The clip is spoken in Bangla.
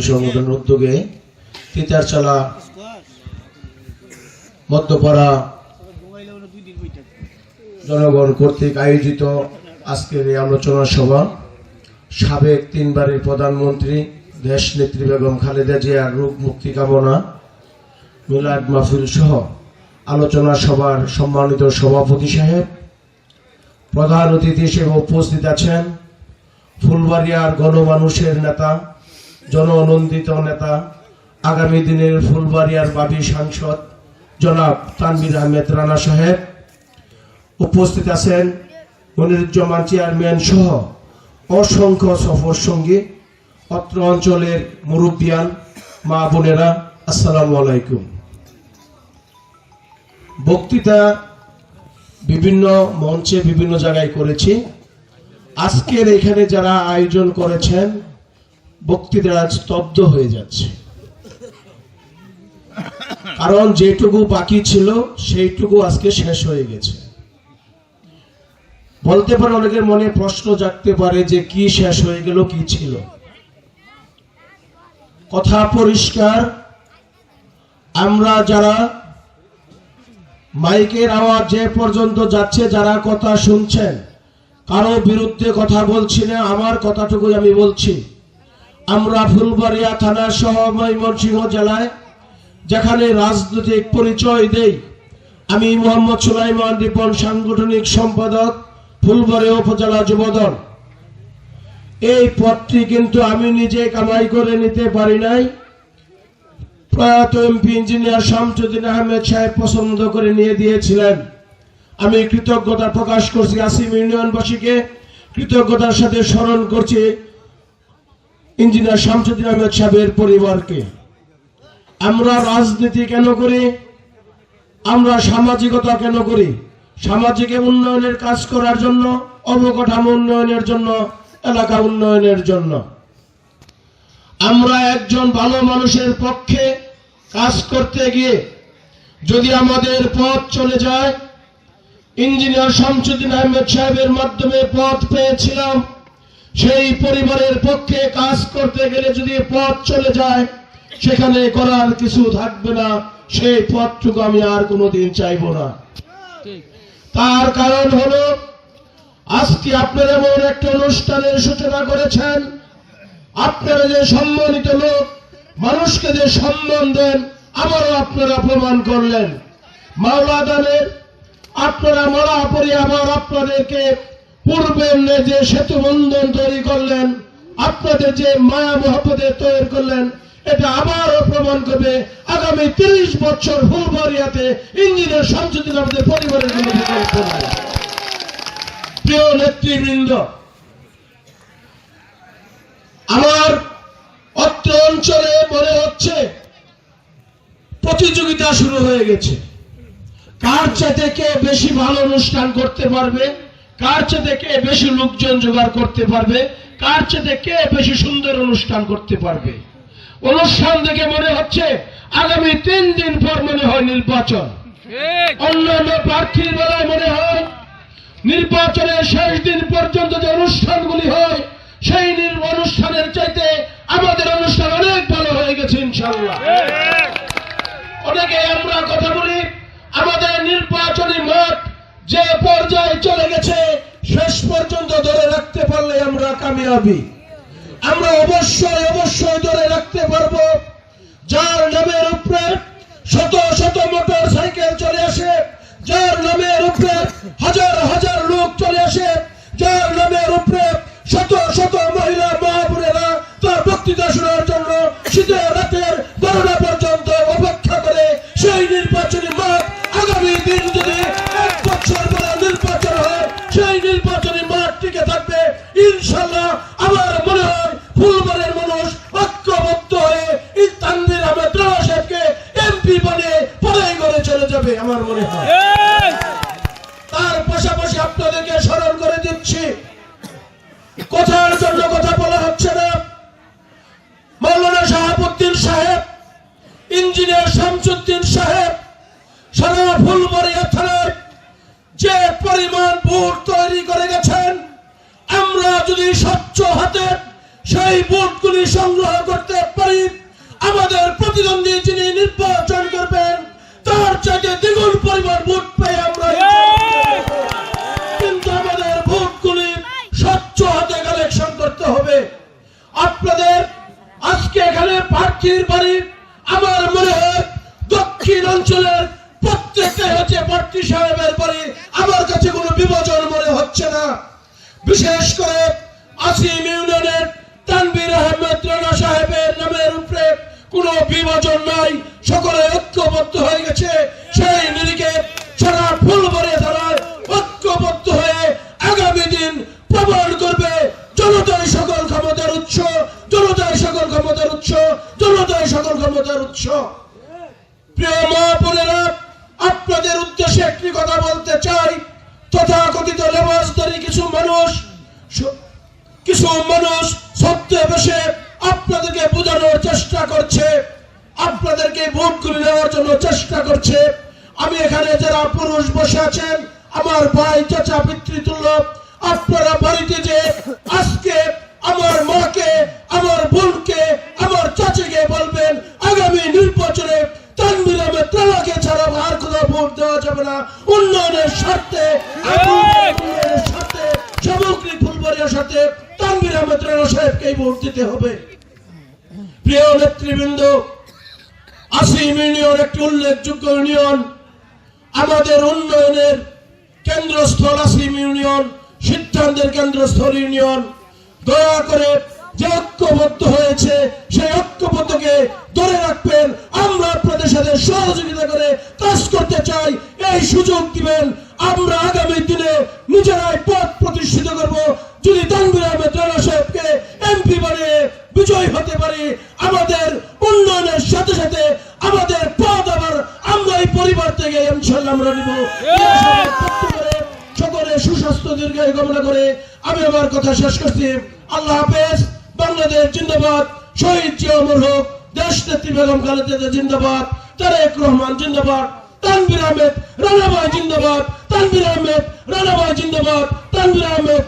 সংগঠনের উদ্যোগে জনগণ কর্তৃক আয়োজিত আজকের এই আলোচনা সভা। সাবেক তিনবারের প্রধানমন্ত্রী দেশ নেত্রী বেগম খালেদা জিয়ার রূপ মুক্তি কামনা, মিলাদ মাহফিল সহ আলোচনা সভার সম্মানিত সভাপতি সাহেব প্রধান অতিথি হিসেবে উপস্থিত আছেন ফুলবাড়িয়ার গণমানুষের নেতা, জননন্দিত নেতা, আগামী দিনের ফুলবাড়িয়ার বাবি সাংসদ জনাব তানবির আহমেদ রানা সাহেব। উপস্থিত আছেন মনিরুজ্জামান চেয়ারম্যান সহ অসংখ্য সফর সঙ্গী, অত্র অঞ্চলের মুরব্বিয়ান মা বোনেরা, আসসালামু আলাইকুম। বক্তৃতা বিভিন্ন মঞ্চে বিভিন্ন জায়গায় করেছি। আজকের এখানে যারা আয়োজন করেছেন বক্তৃতা স্তব্ধ হয়ে যাচ্ছে। কারণ যেটুকু বাকি ছিল, সেইটুকু আজকে শেষ হয়ে গেছে। বলতে পারে অনেকের মনে প্রশ্ন জাগতে পারে যে কি শেষ হয়ে গেল, কি ছিল। কথা পরিষ্কার, আমরা যারা মাইকের আওয়াজ যে পর্যন্ত যাচ্ছে যারা কথা শুনছেন। কারও বিরুদ্ধে কথা বলছি না, আমার কথাটুকুই আমি বলছি। আমরা ফুলবাড়িয়া থানা সহ ময়মনসিংহ জেলায়, যেখানে রাজনৈতিক পরিচয় দেই, আমি মোহাম্মদ সুলাইমান রিপন, সাংগঠনিক সম্পাদক, ফুলবাড়িয়া উপজেলা যুবদল। এই পদটি কিন্তু আমি নিজে কামাই করে নিতে পারি নাই। প্রয়াত এমপি ইঞ্জিনিয়ার শামসুদ্দিন আহমেদ সাহেব পছন্দ করে নিয়ে দিয়েছিলেন। আমি কৃতজ্ঞতা প্রকাশ করছি আসিম ইউনিয়নবাসীকে। কৃতজ্ঞতার সাথে স্মরণ করছি ইঞ্জিনিয়ার শামসুদ্দিন আহমেদ সাহেবের পরিবারকে। আমরা রাজনীতি কেন করি? আমরা সামাজিকতা কেন করি? সামাজিক উন্নয়নের কাজ করার জন্য, অবকাঠামো উন্নয়নের জন্য, এলাকা উন্নয়নের জন্য। আমরা একজন ভালো মানুষের পক্ষে কাজ করতে গিয়ে যদি আমাদের পথ চলে যায়, ইঞ্জিনিয়ার শামসুদ্দিন আহমেদ সাহেবের মাধ্যমে পথ পেয়েছিলাম, সেই পরিবারের পক্ষে কাজ করতে গেলে যদি পথ চলে যায়, সেখানে করার কিছু থাকবে না, সেই পথটুকু আমি আর কোনোদিন চাইব না। তার কারণ হলো, আজকে আপনারা এমন একটা অনুষ্ঠানের সূচনা করেছেন, আপনারা যে সম্মানিত লোক মানুষকে যে সম্মান দেন আবারও আপনারা প্রমাণ করলেন। মাওলা দানের আপনারা মরা পরে আবার আপনাদেরকে পূর্বের যে সেতু বন্ধন তৈরি করলেন, আপনাদের যে মায়া মহব্বতের তৈরি করলেন, এটা আবারও প্রমাণ করবে। আগামী তিরিশ বছর ফুলবাড়িয়াতে ইঞ্জিনিয়ার সংশোধন আমাদের পরিবারের জন্য প্রিয় নেতৃবৃন্দ, আমার প্রতিযোগিতা শুরু হয়ে গেছে। কার চাইতে কে বেশি ভালো অনুষ্ঠান করতে পারবে? কার চাইতে কে বেশি লোকজন জোগাড় করতে পারবে? কার চাইতে কে বেশি সুন্দর অনুষ্ঠান করতে পারবে? অনুষ্ঠান দেখে মনে হচ্ছে আগামী তিন দিন পর মনে হয় নির্বাচন। অন্যান্য প্রার্থীর বেলায় মনে হয় নির্বাচনের শেষ দিন পর্যন্ত যে অনুষ্ঠানগুলি হয় অনেকে আমরা কথা বলি, আমাদের নির্বাচনী মত যে পর্যায়ে চলে গেছে, শেষ পর্যন্ত ধরে রাখতে পারলে আমরা কামিয়াবি। আমরা অবশ্যই অবশ্যই ধরে রাখতে পারব। যার নামের উপরে শত শত মোটর সাইকেল চলে আসে, যার নামের উপরে হাজার হাজার লোক চলে আসে, যার নামের উপরে শত শত মহিলা মা বোনেরা তার বক্তৃতা শোনার জন্য শীতের রাতের বারোটা টিকে থাকবে ইনশাল্লাহ আমার মনে হয় ফুলবাড়ির মানুষ ঐক্যবদ্ধ হয়ে এই তানভীর আহমেদ রানা সাহেবকে এমপি বানিয়ে পড়াই করে চলে যাবে আমার মনে হয়। তার পাশাপাশি আপনাদেরকে স্মরণ করে দিচ্ছি কথার জন্য কথা বলা হচ্ছে না। মৌলানা শাহাবুদ্দিন সাহেব ইঞ্জিনিয়ার শামসুদ্দিন সাহেব সারা ফুলবাড়িয়া থানার যে পরিমাণ ভোট সংগ্রহ করতে পারি। আমাদের প্রতিদ্বন্দ্বী যিনি নির্বাচন করবেন তার চাইতে দ্বিগুণ পরিমাণ ভোট পেয়ে আমরা কিন্তু আমাদের ভোটগুলি স্বচ্ছ হাতে কালেকশন করতে হবে। আপনাদের আজকে এখানে প্রার্থীর বাড়ি আমার মনে হয় দক্ষিণ অঞ্চলের প্রত্যেকটাই হচ্ছে প্রার্থী সাহেবের বাড়ি। আমার কাছে কোনো বিভাজন মনে হচ্ছে না। বিশেষ করে আসিম ইউনিয়নের তানবির আহমেদ রানা সাহেবের নামের উপরে কোনো বিভাজন নাই, সকলে ঐক্যবদ্ধ হয়ে গেছে। সেই নিরিখে সারা ফুলবাড়ি ধারায় ঐক্যবদ্ধ হয়ে আগামী দিন প্রমাণ করবে জনতাই সকল ক্ষমতার উৎস, জনতাই সকল ক্ষমতার উৎস, জনতাই সকল ক্ষমতার উৎস। প্রিয় মা বোনেরা, আপনাদের উদ্দেশ্যে একটি কথা বলতে চাই। তথাকথিত লেবাসদারি কিছু মানুষ কিছু মানুষ সত্যে বসে আপনাদেরকে বোঝানোর চেষ্টা করছে আপনাদেরকে ভোটগুলি নেওয়ার জন্য চেষ্টা করছে। আমি এখানে যারা পুরুষ বসে আছেন আমার ভাই চাচা পিতৃতুল্য আপনারা বাড়িতে যে আজকে আমার মাকে আমার বোনকে আমার চাচিকে বলবেন আগামী নির্বাচনে তানবির আহমেদ তালাকে ছাড়া আর কোনো ভোট দেওয়া যাবে না। উন্নয়নের স্বার্থে উন্নয়নের স্বার্থে সামগ্রিক ফুলবাড়িয়ার সাথে তানবির আহমেদ সাহেবকেই ভোট দিতে হবে। প্রিয় নেতৃবৃন্দ আসিম ইউনিয়ন একটি উল্লেখযোগ্য ইউনিয়ন। আমাদের উন্নয়নের কেন্দ্রস্থল আসিম ইউনিয়ন, সিদ্ধান্তের কেন্দ্রস্থল ইউনিয়ন। দয়া করে যে ঐক্যবদ্ধ হয়েছে, সেই ঐক্যবদ্ধকে ধরে রাখবেন। আমরা আপনাদের সাথে সহযোগিতা করে কাজ করতে চাই। এই সুযোগ দিবেন আমরা আগামী দিনে নিজেরাই পথ প্রতিষ্ঠিত করব। যদি তানবির আহমেদ রানা সাহেবকে এমপি বানিয়ে বিজয় হতে পারি, আমাদের উন্নয়নের সাথে সাথে আমাদের পথ আবার আমরা এই পরিবার থেকে ইনশাল্লাহ আমরা নিব। সকলে সুস্বাস্থ্য দীর্ঘায়ু কামনা করে আমি আমার কথা শেষ করছি। আল্লাহ হাফেজ। বাংলাদেশ জিন্দাবাদ। শহীদ জিয়া অমর হোক দেশ নেত্রী বেগম খালেদা জিন্দাবাদ। তারেক রহমান জিন্দাবাদ। তানবির আহমেদ রানাবাই জিন্দাবাদ। তানবির আহমেদ রানাবাই জিন্দাবাদ তানবির আহমেদ